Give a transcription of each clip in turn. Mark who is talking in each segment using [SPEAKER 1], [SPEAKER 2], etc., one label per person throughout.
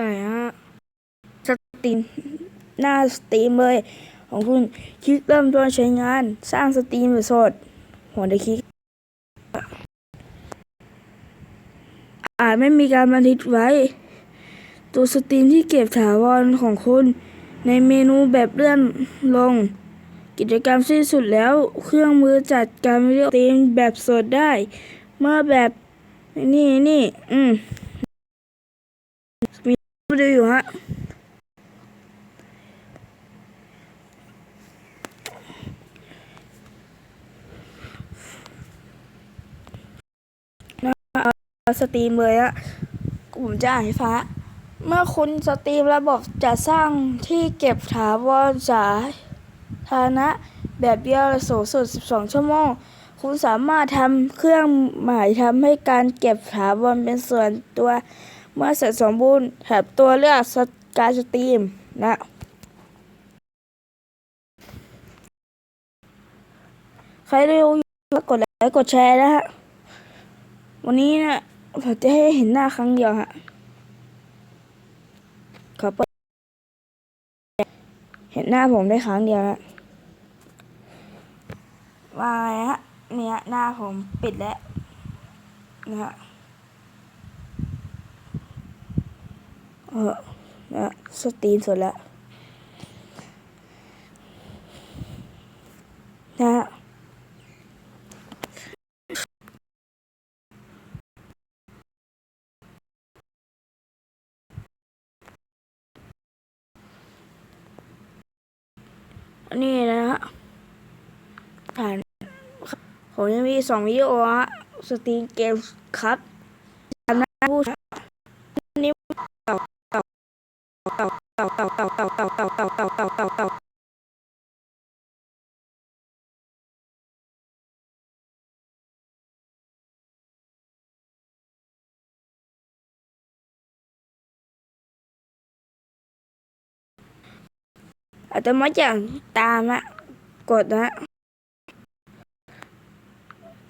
[SPEAKER 1] ช่ฮะสตรีมหน้าสตรีมเลยของคุณคลิกเริ่มต้นใช้งาน สร้างสตรีมแบบสดหัวเดคลิกอาจไม่มีการบันทึกไว้ ตัวสตรีมที่เก็บถาวรของคุณ ในเมนูแบบเลื่อนลง กิจกรรมสิ้นสุดแล้ว เครื่องมือจัดการวิดีโอสตรีมแบบสดได้ เมื่อแบบนี่นี่ อืมมาดูอยู่ฮะ สตรีมเลยอะผมจะอ่านให้ฟ้า เมื่อคุณสตรีมระบบจะสร้างที่เก็บถาวรสาธารณะแบบเดียวสูงสุด 12 ชั่วโมง คุณสามารถทำเครื่องหมายทำให้การเก็บถาวรเป็นส่วนตัว เมื่อเสร็จสมบูรณ์แถบตัวเลือกการสตรีมนะใครดูอยู่กดไลค์กดแชร์นะฮะ วันนี้นะ ผมจะให้เห็นหน้าครั้งเดียวฮะขอเปิดเห็นหน้าผมได้ครั้งเดียวฮะมาเลยฮะเนี่ยหน้าผมปิดแล้วนะฮะเออนะสตรีมสุดแล้ว นี่นะฮะผ่านผมยังมีสองวิดีโอฮะสตรีมเกมครับจำหน้าผู้ชนี้เต่าเต่าเต่าเต่าเต่าเต่าเต่าเต่าเต่าเต่าเต่าเต่า เต่าต่าอาจจะมาจากตามอะกดนะ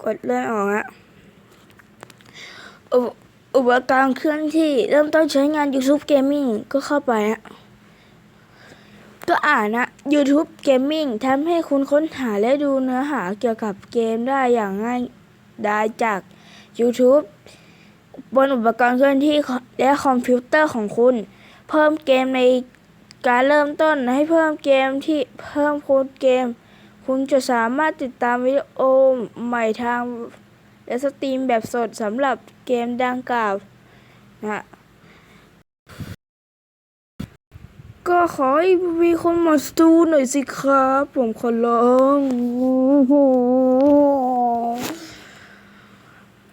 [SPEAKER 1] กดเลื่อนออกฮะอุปกรณ์เคลื่อนที่เริ่มต้นใช้งาน YouTube Gaming ก็เข้าไปฮะก็อ่านนะ YouTube Gaming ทำให้คุณค้นหาและดูเนื้อหาเกี่ยวกับเกมได้อย่างง่ายได้จาก YouTube บนอุปกรณ์เคลื่อนที่และคอมพิวเตอร์ของคุณ เพิ่มเกมใน การเริ่มต้นให้เพิ่มเกมที่เพิ่มโค้ดเกม คุณจะสามารถติดตามวิดีโอใหม่ทาง และสตรีมแบบสดสำหรับเกมดังกล่าวนะฮะก็ขอให้มีคนมาสตูหน่อยสิครับ ผมขอร้อง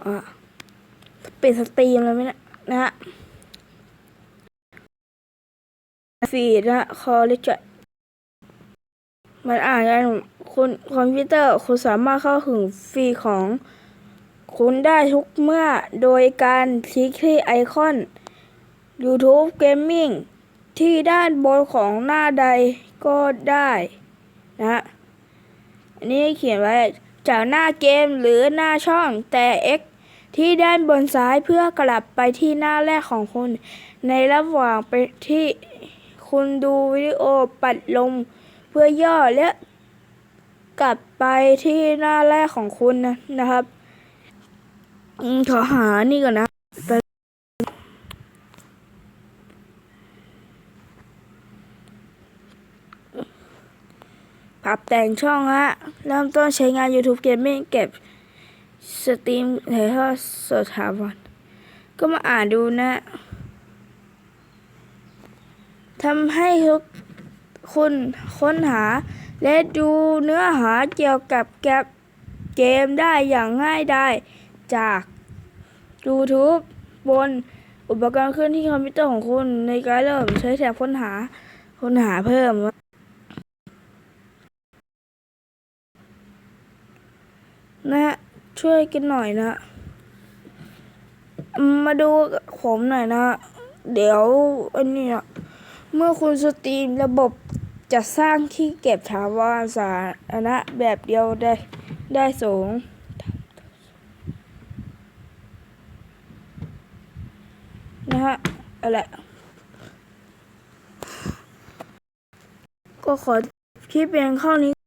[SPEAKER 1] อะปิดสตรีมแล้วไหมนะนะฮะ ฟีดนะคอเลจมันอ่านกันคุณคอมพิวเตอร์คุณสามารถเข้าถึงฟีดของ คุณได้ทุกเมื่อโดยการคลิกที่ไอคอน YouTube Gaming ที่ด้านบนของหน้าใดก็ได้นะฮะอันนี้เขียนไว้จากหน้าเกมหรือหน้าช่องแต่ X ที่ด้านบนซ้ายเพื่อกลับไปที่หน้าแรกของคุณ ในระหว่างไปที่ คุณดูวิดีโอปัดลงเพื่อย่อและกลับไปที่หน้าแรกของคุณนะนะครับขอหานี่ก่อนนะปปรับแต่งช่องฮะ เริ่มต้นใช้งาน YouTube Gaming เก็บสตรีมถ่ายทอดสดถาวรก็มาอ่านดูนะ ทำให้ทุกคุณค้นหา และดูเนื้อหาเกี่ยวกับแกเกมได้อย่างง่ายได้จาก YouTube บนอุปกรณ์เคลื่อนที่คอมพิวเตอร์ของคุณในการเริ่มใช้แถบค้นหาค้นหาเพิ่ม นะฮะช่วยกันหน่อยนะ มาดูผมหน่อยนะ เดี๋ยวอันนี้นะ เมื่อคุณสตรีมระบบจะสร้างที่เก็บถาวรสาธารณะแบบเดียวได้ได้สูง นะฮะอะไรก็ขอคลิปเพียงเท่านี้